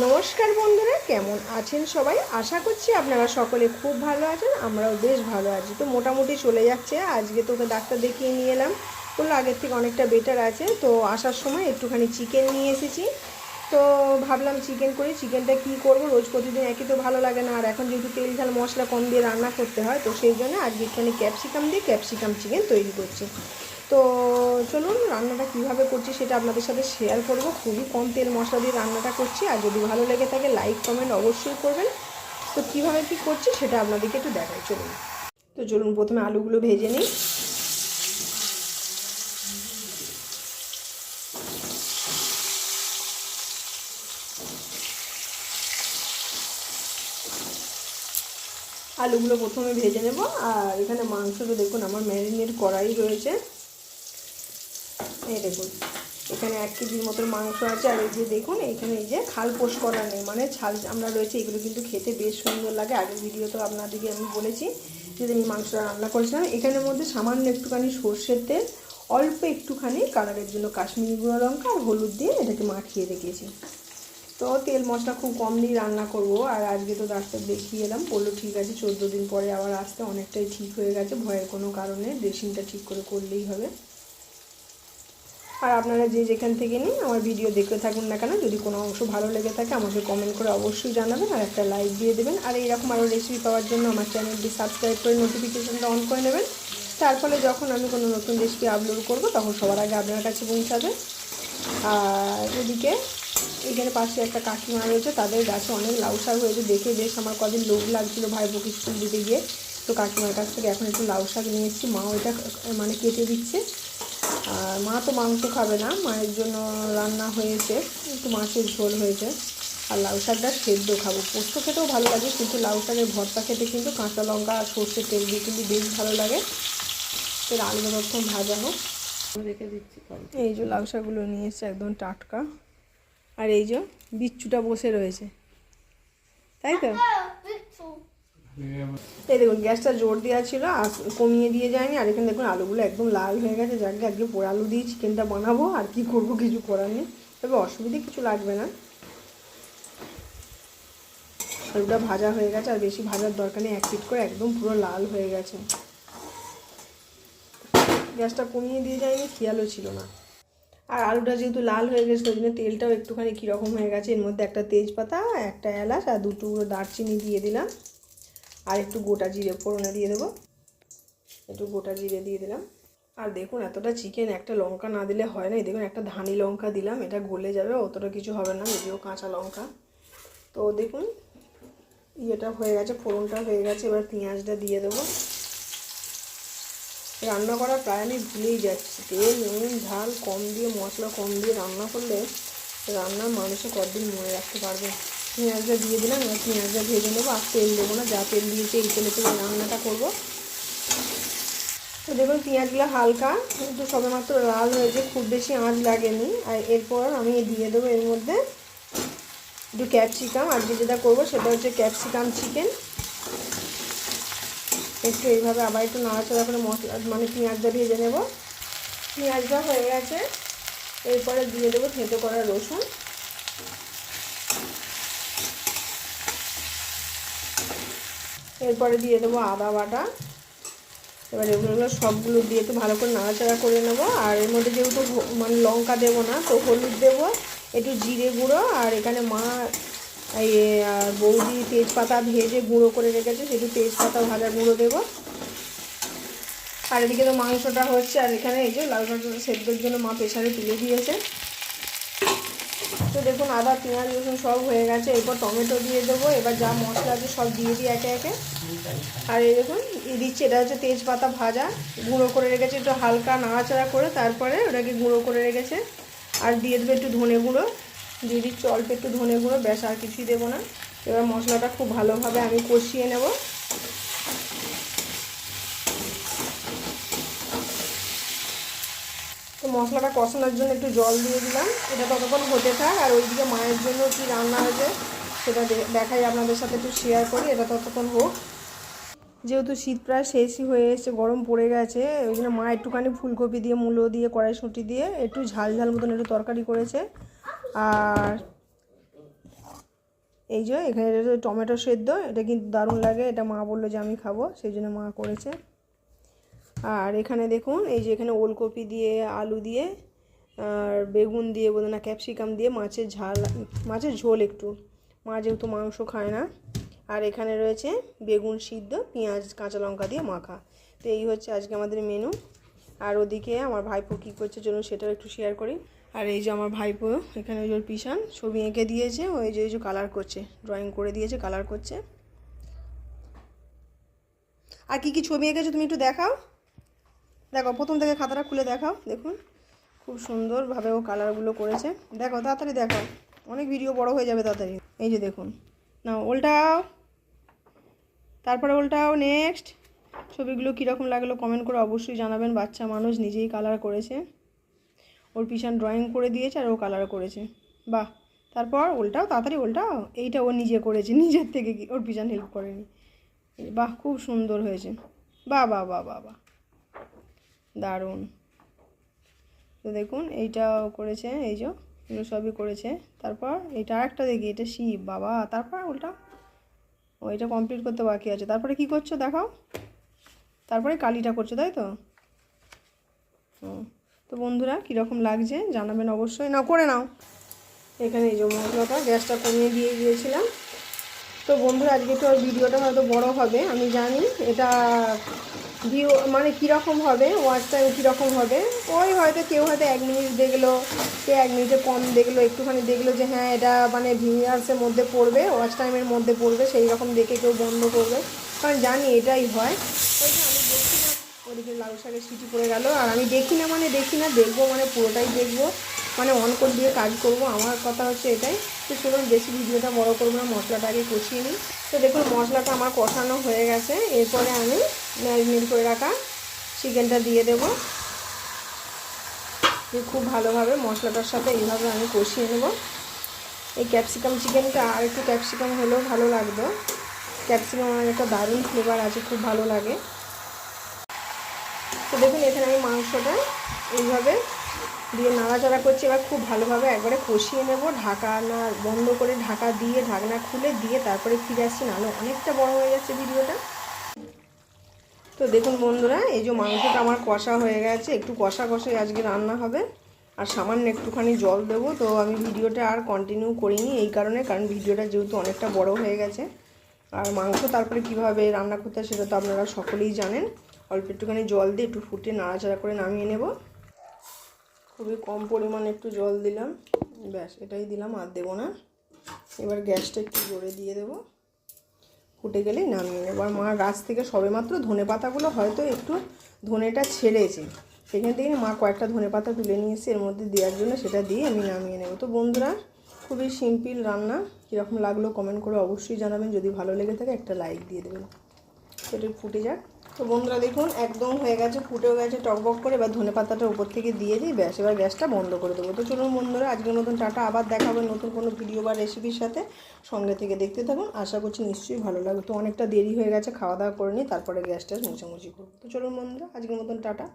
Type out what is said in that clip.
নমস্কার বন্ধুরা, কেমন আছেন সবাই? আশা করছি আপনারা সকলে খুব ভালো আছেন, আমরাও বেশ ভালো আছি। তো মোটামুটি চলে যাচ্ছে, আজকে তোকে ডাক্তার দেখিয়ে নিয়ে এলাম। বলল আগের থেকে অনেকটা বেটার আছে, তো আসার সময় একটুখানি চিকেন নিয়ে এসেছি। তো ভাবলাম চিকেন করি চিকেনটা কি করব? রোজ প্রতিদিন একই তো ভালো লাগে না, আর এখন যেহেতু তেল ঝাল মশলা কম দিয়ে রান্না করতে হয়, তো সেই জন্য আজকে একটুখানি ক্যাপসিকাম দিয়ে ক্যাপসিকাম চিকেন তৈরি করছি। তো চলুন রান্নাটা কীভাবে করছি সেটা আপনাদের সাথে শেয়ার করব। খুবই কম তেল মশলা দিয়ে রান্নাটা করছি, আর যদি ভালো লেগে থাকে লাইক কমেন্ট অবশ্যই করবেন। তো কীভাবে কি করছি সেটা আপনাদেরকে একটু দেখাই, চলুন। তো চলুন প্রথমে আলুগুলো ভেজে নিই। আলুগুলো প্রথমে ভেজে নেব, আর এখানে মাংসটা দেখুন, আমার ম্যারিনেট করাই রয়েছে। এই দেখুন, এখানে এক কেজির মতন মাংস আছে, আর এই যে দেখুন, এখানে এই যে খাল পোষ করা নেই মানে ছাল আমরা রয়েছে, এগুলো কিন্তু খেতে বেশ সুন্দর লাগে। আগের ভিডিও তো আপনাদেরকে আমি বলেছি যে আমি মাংসটা রান্না করেছিলাম। এখানের মধ্যে সামান্য একটুখানি সর্ষের তেল, অল্প একটুখানি কালারের জন্য কাশ্মীরি গুঁড়ো লঙ্কা আর হলুদ দিয়ে এটাকে মাখিয়ে রেখেছি। তো তেল মশলা খুব কম দিয়ে রান্না করব, আর আজকে তো ডাক্তার দেখিয়ে এলাম, বলল ঠিক আছে, চোদ্দ দিন পরে আবার আসতে, অনেকটাই ঠিক হয়ে গেছে, ভয়ের কোনো কারণে ড্রেসিংটা ঠিক করে করলেই হবে। আর আপনারা যে যেখান থেকে নিন, আমার ভিডিও দেখতে থাকুন না কেন, যদি কোনো অংশ ভালো লেগে থাকে, আমাকে কমেন্ট করে অবশ্যই জানাবেন আর একটা লাইক দিয়ে দেবেন। আর এইরকম আরও রেসিপি পাওয়ার জন্য আমার চ্যানেলটি সাবস্ক্রাইব করে নোটিফিকেশানটা অন করে নেবেন। তার ফলে যখন আমি কোনো নতুন রেসিপি আপলোড করব, তখন সবার আগে আপনার কাছে পৌঁছাবে। আর এদিকে এখানে পাশে একটা কাকিমা রয়েছে, তাদের গাছে অনেক লাউ শাক হয়েছে। দেখে বেশ আমার কদিন লোভ লাগছিল ভাইপোকে স্কুল দিতে গিয়ে। তো কাকিমার কাছ থেকে এখন একটু লাউ শাক নিয়ে এসেছি। মাও এটা মানে কেটে দিচ্ছে। আর মা তো মাংস খাবে না মায়ের জন্য রান্না হয়েছে একটু মাছের ঝোল হয়েছে। আর লাউ শাকটা সেদ্ধ খাব। পোস্ত খেতেও ভালো লাগে কিন্তু লাউ শাকের ভর্তা খেতে কিন্তু কাঁচা লঙ্কা আর সর্ষের তেল দিয়ে কিন্তু বেশ ভালো লাগে। এর আলু প্রথম ভাজা হোক। রেখে দিচ্ছি এই যে লাউ শাকগুলো নিয়ে এসছে একদম টাটকা। আর এই যে বিচ্ছুটা বসে রয়েছে। তাই তো? এই দেখুন, গ্যাসটা জোর দেওয়া ছিল কমিয়ে দিয়ে যায়নি, আর এখানে দেখুন আলুগুলো একদম লাল হয়ে গেছে। যাকে আজকে পোড়া আলু দিয়ে চিকেনটা বানাবো, আর কি করব কিছু করার নেই। তবে অসুবিধে কিছু লাগবে না। আলুটা ভাজা হয়ে গেছে, আর বেশি ভাজার দরকার নেই, এক পিট করে একদম পুরো লাল হয়ে গেছে। গ্যাসটা কমিয়ে দিয়ে যায়নি, খেয়ালও ছিল না। আর আলুটা যেহেতু লাল হয়ে গেছে, ওই জন্য তেলটাও একটুখানি কীরকম হয়ে গেছে। এর মধ্যে একটা তেজপাতা, একটা এলাচ, আর দুটো দারচিনি দিয়ে দিলাম। আর একটু গোটা জিরে ফোড়নে দিয়ে দেবো। একটু গোটা জিরে দিয়ে দিলাম। আর দেখুন, এতটা চিকেন একটা লঙ্কা না দিলে হয় না। দেখুন, একটা ধানি লঙ্কা দিলাম, এটা গলে যাবে, অতটা কিছু হবে না, যদিও কাঁচা লঙ্কা। তো দেখুন, ইয়েটা হয়ে গেছে, ফোড়নটা হয়ে গেছে, এবার পেঁয়াজটা দিয়ে দেবো। রান্না করা প্রায় আমি ভুলেই যাচ্ছি। তেল, নুন, ঝাল, কম দিয়ে, মশলা কম দিয়ে রান্না করলে রান্নার মানুষে কদিন মনে রাখতে পারবে? পেঁয়াজটা দিয়ে দিলাম, এবার পেঁয়াজটা ভেজে নেব আর তেল দেবো না, যা তেল দিয়েছে এই তেলে তেলে রান্নাটা করব। তো দেখুন পেঁয়াজগুলো হালকা, কিন্তু সবেমাত্র লাল হয়েছে, খুব বেশি আঁচ লাগেনি। আর এরপর আমি দিয়ে দেবো এর মধ্যে একটু ক্যাপসিকাম আজকে যেটা করব সেটা হচ্ছে ক্যাপসিকাম চিকেন। একটু এইভাবে আবার একটু নাড়াচাড়া করে মশলা মানে পেঁয়াজটা ভেজে নেব। পেঁয়াজটা হয়ে গেছে, এরপরে দিয়ে দেবো থেঁতো করা রসুন। এরপরে দিয়ে দেবো আদা বাটা। এবার এগুলো সবগুলো দিয়ে একটু ভালো করে নাড়াচাড়া করে নেব। আর এর মধ্যে যেহেতু মানে লঙ্কা দেবো না, তো হলুদ দেবো, একটু জিরে গুঁড়ো, আর এখানে মা এই বৌদি তেজপাতা ভেজে গুঁড়ো করে রেখেছে সেটু তেজপাতা ভাজা গুঁড়ো দেবো। আর এদিকে তো মাংসটা হচ্ছে, আর এখানে এই যে লাল মাংসটা সেদ্ধর জন্য মা প্রেশারে তুলে দিয়েছে। তো দেখুন, আদা, পেঁয়াজ, রসুন সব হয়ে গেছে। এরপর টমেটো দিয়ে দেবো। এবার যা মশলা আছে সব দিয়ে দিই একে একে। আর এই দেখুন দিচ্ছি, এটা হচ্ছে তেজপাতা ভাজা, গুঁড়ো করে রেখেছে, একটু হালকা নাড়াচাড়া করে তারপরে ওটাকে গুঁড়ো করে রেখেছে। আর দিয়ে দেবে একটু ধনে গুঁড়ো, দিয়ে দিচ্ছি অল্প একটু ধনে গুঁড়ো, ব্যাস, আর কিছুই দেবো না। এবার মশলাটা খুব ভালোভাবে আমি কষিয়ে নেব। তো মশলাটা কষানোর জন্য একটু জল দিয়ে দিলাম। এটা ততক্ষণ হতে থাক, আর ওইদিকে মায়ের জন্য কি রান্না হয়েছে, সেটা দেখাই, আপনাদের সাথে একটু শেয়ার করি, এটা ততক্ষণ হোক। যেহেতু শীত প্রায় শেষই হয়ে এসেছে গরম পড়ে গেছে, ওই জন্য মা একটুখানি ফুলকপি দিয়ে, মূলো দিয়ে, কড়াইশুঁটি দিয়ে একটু ঝাল ঝাল মতন একটু তরকারি করেছে। আর এই যে এখানে টমেটো সেদ্ধ, এটা কিন্তু দারুণ লাগে, এটা মা বলল যে আমি খাব, সেই জন্য মা করেছে। আর এখানে দেখুন, এই যে এখানে ওলকপি দিয়ে, আলু দিয়ে, আর বেগুন দিয়ে বোধ না, ক্যাপসিকাম দিয়ে মাছের ঝাল, মাছের ঝোল একটু। মা যেহেতু মাংস খায় না আর এখানে রয়েছে বেগুন সিদ্ধ, পেঁয়াজ, কাঁচা লঙ্কা দিয়ে মাখা। তো এই হচ্ছে আজকে আমাদের মেনু আর ওদিকে আমার ভাইপো কী করছে চলুন সেটাও একটু শেয়ার করি। আর এই যে আমার ভাইপো, এখানে ওই যে পিসান, ছবি এঁকে দিয়েছে, ওই যে ওই যে কালার করছে ড্রয়িং করে দিয়েছে কালার করছে। আর কি কি ছবি এঁকেছো তুমি একটু দেখাও। দেখো, প্রথম থেকে খাতাটা খুলে দেখাও, দেখুন। খুব সুন্দরভাবে ও কালারগুলো করেছে। দেখো, তাড়াতাড়ি দেখো অনেক ভিডিও বড় হয়ে যাবে তাড়াতাড়ি। এই যে দেখুন। না উল্টাও। তারপরে উল্টাও নেক্সট ছবিগুলো কীরকম লাগল কমেন্ট করে অবশ্যই জানাবেন। বাচ্চা মানুষ নিজেই কালার করেছে। ওর পিছন ড্রয়িং করে দিয়েছে আর ও কালার করেছে। বাহ, তারপর উল্টাও, তাড়াতাড়ি উল্টাও। এইটা ও নিজে করেছে, নিজের থেকে কি ওর পিছন হেল্প করেনি। বাহ, খুব সুন্দর হয়েছে। বাহ বাহ বাহ বাহ বাহ। দারুণ। তো দেখুন, এইটাও করেছে, এই যে। এগুলো সবই করেছে। তারপর এটা আরেকটা দেখি, এটা শিব, বাবা। তারপর উল্টা। ও, এটা কমপ্লিট করতে বাকি আছে। তারপরে কি করছ দেখাও? তারপরে কালিটা করছ, তাই তো? তো বন্ধুরা, কীরকম লাগছে জানাবেন অবশ্যই। না, করে নাও। এখানে এই যে মশলাটা গ্যাসটা কমিয়ে দিয়ে দিয়েছিলাম। তো বন্ধুরা, আজকে আর ভিডিওটা হয়তো বড় হবে, আমি জানি। এটা ভিউ মানে কীরকম হবে ওয়াচ টাইম কীরকম হবে? ওই হয়তো কেউ হয়তো এক মিনিট দেখল, কেউ এক মিনিটে কম দেখল, একটুখানি দেখল যে হ্যাঁ এটা মানে ভিউয়ার্সের মধ্যে পড়বে ওয়াচ টাইমের মধ্যে পড়বে, সেই রকম দেখে কেউ বন্ধ করবে। কারণ জানি এটাই হয়। ওই যে আমি দেখি না ওদিকে লাউ শাকের সিটি পড়ে গেল, আর আমি দেখি না মানে দেখি না, দেখব মানে পুরোটাই দেখব। মানে অন করে দিয়ে কাজ করব। আমার কথা হচ্ছে এটাই। তো চলুন বেশি ভিডিওটা বড় করব না মশলাটা আগে কষিয়ে নিই। তো দেখুন, মশলাটা আমার কষানো হয়ে গেছে। এরপরে আমি ম্যারিনেট করে রাখা চিকেনটা দিয়ে দেবো। খুব ভালোভাবে মশলাটার সাথে এইভাবে আমি কষিয়ে নেব। এই ক্যাপসিকাম চিকেনটা আর একটু ক্যাপসিকাম হলেও ভালো লাগতো ক্যাপসিকাম আমার একটা দারুণ ফ্লেভার আছে, খুব ভালো লাগে। তো দেখুন, এখানে আমি মাংসটা এইভাবে দিয়ে নাড়াচাড়া করছি, এবার খুব ভালোভাবে একবারে কষিয়ে নেব। ঢাকা না, বন্ধ করে ঢাকা দিয়ে ঢাকনা খুলে দিয়ে তারপরে ফিরে আসছি নাহলে অনেকটা বড় হয়ে যাচ্ছে ভিডিওটা। তো দেখুন বন্ধুরা, এই যে মাংসটা আমার কষা হয়ে গেছে, একটু কষা কষাই আজকে রান্না হবে। আর সামান্য একটুখানি জল দেবো, তো আমি ভিডিওটা আর কন্টিনিউ করিনি এই কারণে, কারণ ভিডিওটা যেহেতু অনেকটা বড় হয়ে গেছে। আর মাংস তারপরে কীভাবে রান্না করতে হয় সেটা তো আপনারা সকলেই জানেন। অল্প একটুখানি জল দিয়ে একটু ফুটে নাড়াচাড়া করে নামিয়ে নেব। খুবই কম পরিমাণে একটু জল দিলাম। ব্যাস, এটাই দিলাম, আর দেবো না। এবার গ্যাসটা একটু জোরে দিয়ে দেবো। ফুটে গেলেই নামিয়ে নেব। আর মা গাছ থেকে সবেমাত্র ধনে পাতাগুলো হয়তো একটু ধনেটা ছেড়েছে। সেখান থেকে মা কয়েকটা ধনে পাতা তুলে নিয়ে এসে এর মধ্যে দেওয়ার জন্য সেটা দিয়ে আমি নামিয়ে নেব। তো বন্ধুরা, খুবই সিম্পল রান্না। কীরকম লাগল কমেন্ট করে অবশ্যই জানাবেন। যদি ভালো লেগে থাকে, একটা লাইক দিয়ে দেবেন। সেটা ফুটে যাক। তো বন্ধুরা দেখুন, একদম হয়ে গেছে, ফুটেও গেছে টকবক করে, এবার ধনে পাতাটা উপর থেকে দিয়ে দিই, ব্যাস, এবার গ্যাসটা বন্ধ করে দেবো। তো চলুন বন্ধুরা আজকের মতন টাটা, আবার দেখাবে নতুন কোনো ভিডিও বা রেসিপির সাথে। সঙ্গে থেকে দেখতে থাকুন, আশা করছি নিশ্চয়ই ভালো লাগবে। তো অনেকটা দেরি হয়ে গেছে, খাওয়া দাওয়া করে নিই, তারপরে গ্যাসটা মুছামুছি করব। তো চলুন বন্ধুরা আজকের মতন টাটা।